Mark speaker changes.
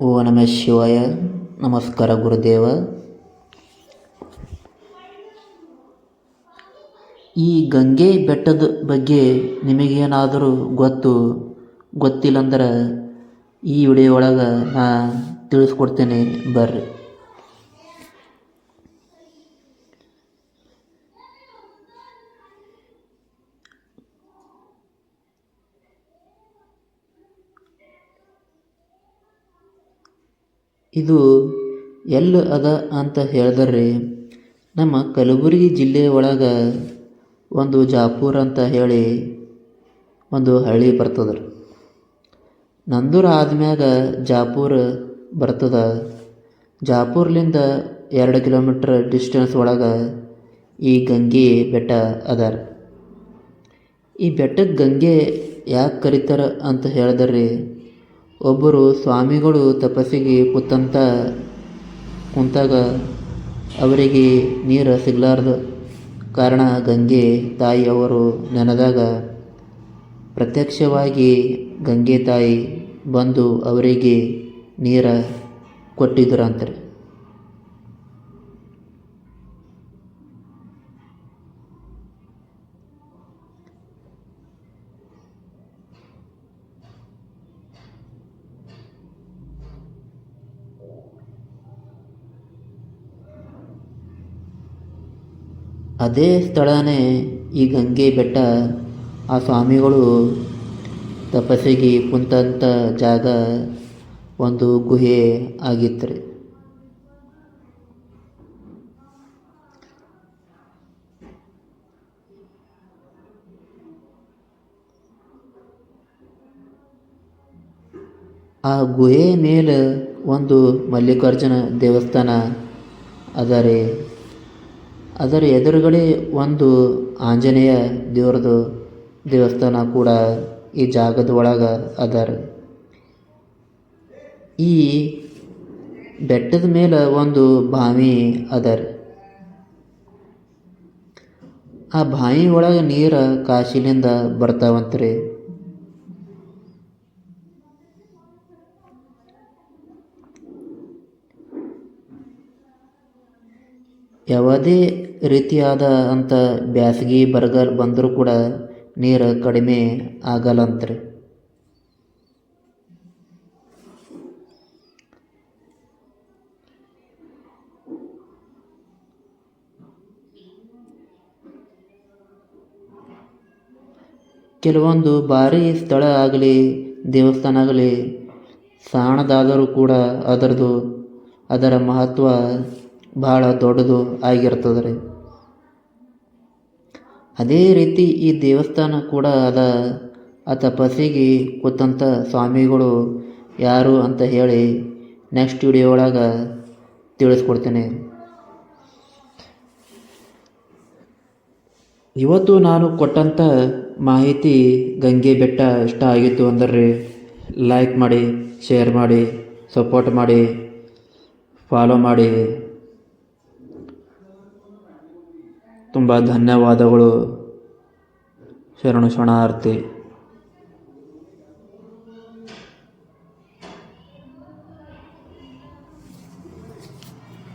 Speaker 1: ಓ ನಮ ಶಿವಾಯ, ನಮಸ್ಕಾರ ಗುರುದೇವ. ಈ ಗಂಗೆ ಬೆಟ್ಟದ ಬಗ್ಗೆ ನಿಮಗೇನಾದರೂ ಗೊತ್ತು, ಗೊತ್ತಿಲ್ಲಂದ್ರೆ ಈ ವಿಡಿಯೋ ಒಳಗೆ ನಾ ತಿಳಿಸ್ಕೊಡ್ತೇನೆ. ಬರ್ರಿ. ಇದು ಎಲ್ಲಿ ಅದ ಅಂತ ಹೇಳಿದ್ರೆ ನಮ್ಮ ಕಲಬುರಗಿ ಜಿಲ್ಲೆ ಒಳಗೆ ಒಂದು ಜಾಪುರ ಅಂತ ಹೇಳಿ ಒಂದು ಹಳ್ಳಿ ಬರ್ತದೆ ರೀ ನಂದೂರ ಆದ್ಮ್ಯಾಗ ಜಾಪೂರ್ ಬರ್ತದ. ಜಾಪುರ್ಲಿಂದ ಎರಡು ಕಿಲೋಮೀಟ್ರ್ ಡಿಸ್ಟೆನ್ಸ್ ಒಳಗೆ ಈ ಗಂಗೆ ಬೆಟ್ಟ ಅದ ಈ ಬೆಟ್ಟಕ್ಕೆ ಗಂಗೆ ಯಾಕೆ ಕರೀತಾರ ಅಂತ ಹೇಳಿದ್ರೆ ಒಬ್ಬರು ಸ್ವಾಮಿಗಳು ತಪಸ್ಸಿಗೆ ಕೂತಂತ ಕುಂತಾಗ ಅವರಿಗೆ ನೀರು ಸಿಗಲಾರ್ದು ಕಾರಣ ಗಂಗೆ ತಾಯಿಯವರು ನೆನೆದಾಗ ಪ್ರತ್ಯಕ್ಷವಾಗಿ ಗಂಗೆ ತಾಯಿ ಬಂದು ಅವರಿಗೆ ನೀರು ಕೊಟ್ಟಿದ್ರಂತ್ರಿ. ಅದೇ ಸ್ಥಳನೇ ಈ ಗಂಗೆ ಬೆಟ್ಟ. ಆ ಸ್ವಾಮಿಗಳು ತಪಸ್ಸಿಗೆ ಕುಂತಂಥ ಜಾಗ ಒಂದು ಗುಹೆ ಆಗಿತ್ತು ಆ ಗುಹೆ ಮೇಲೆ ಒಂದು ಮಲ್ಲಿಕಾರ್ಜುನ ದೇವಸ್ಥಾನ ಅದ ಅದರ ಎದುರುಗಡೆ ಒಂದು ಆಂಜನೇಯ ದೇವರದು ದೇವಸ್ಥಾನ ಕೂಡ ಈ ಜಾಗದ ಒಳಗೆ ಅದ ರೀ ಈ ಬೆಟ್ಟದ ಮೇಲೆ ಒಂದು ಬಾವಿ ಅದರ. ಆ ಬಾವಿ ಒಳಗೆ ನೀರು ಕಾಶಿನಿಂದ ಬರ್ತಾವಂತ್ರಿ. ಯಾವುದೇ ರೀತಿಯಾದ ಅಂಥ ಬ್ಯಾಸಗಿ ಬರಗಾಲ ಬಂದರೂ ಕೂಡ ನೀರು ಕಡಿಮೆ ಆಗಲ್ಲಂತ್ರಿ. ಕೆಲವೊಂದು ಭಾರಿ ಸ್ಥಳ ಆಗಲಿ, ದೇವಸ್ಥಾನ ಆಗಲಿ ಸಣ್ಣದಾದರೂ ಕೂಡ ಅದರದು, ಅದರ ಮಹತ್ವ ಭಾಳ ದೊಡ್ಡದು ಆಗಿರ್ತದೆ ರೀ ಅದೇ ರೀತಿ ಈ ದೇವಸ್ಥಾನ ಕೂಡ ಅದ. ಆ ತಪಸ್ಸಿಗೆ ಕೂತಂಥ ಸ್ವಾಮಿಗಳು ಯಾರು ಅಂತ ಹೇಳಿ ನೆಕ್ಸ್ಟ್ ವಿಡಿಯೋ ಒಳಗೆ ತಿಳಿಸ್ಕೊಡ್ತೇನೆ. ಇವತ್ತು ನಾನು ಕೊಟ್ಟಂಥ ಮಾಹಿತಿ ಗಂಗೆ ಬೆಟ್ಟ ಇಷ್ಟ ಆಗಿತ್ತು ಅಂದರೆ. ಲೈಕ್ ಮಾಡಿ ಶೇರ್ ಮಾಡಿ ಸಪೋರ್ಟ್ ಮಾಡಿ ಫಾಲೋ ಮಾಡಿ. ತುಂಬ ಧನ್ಯವಾದಗಳು. ಶರಣು ಶರಣಾರ್ಥಿ.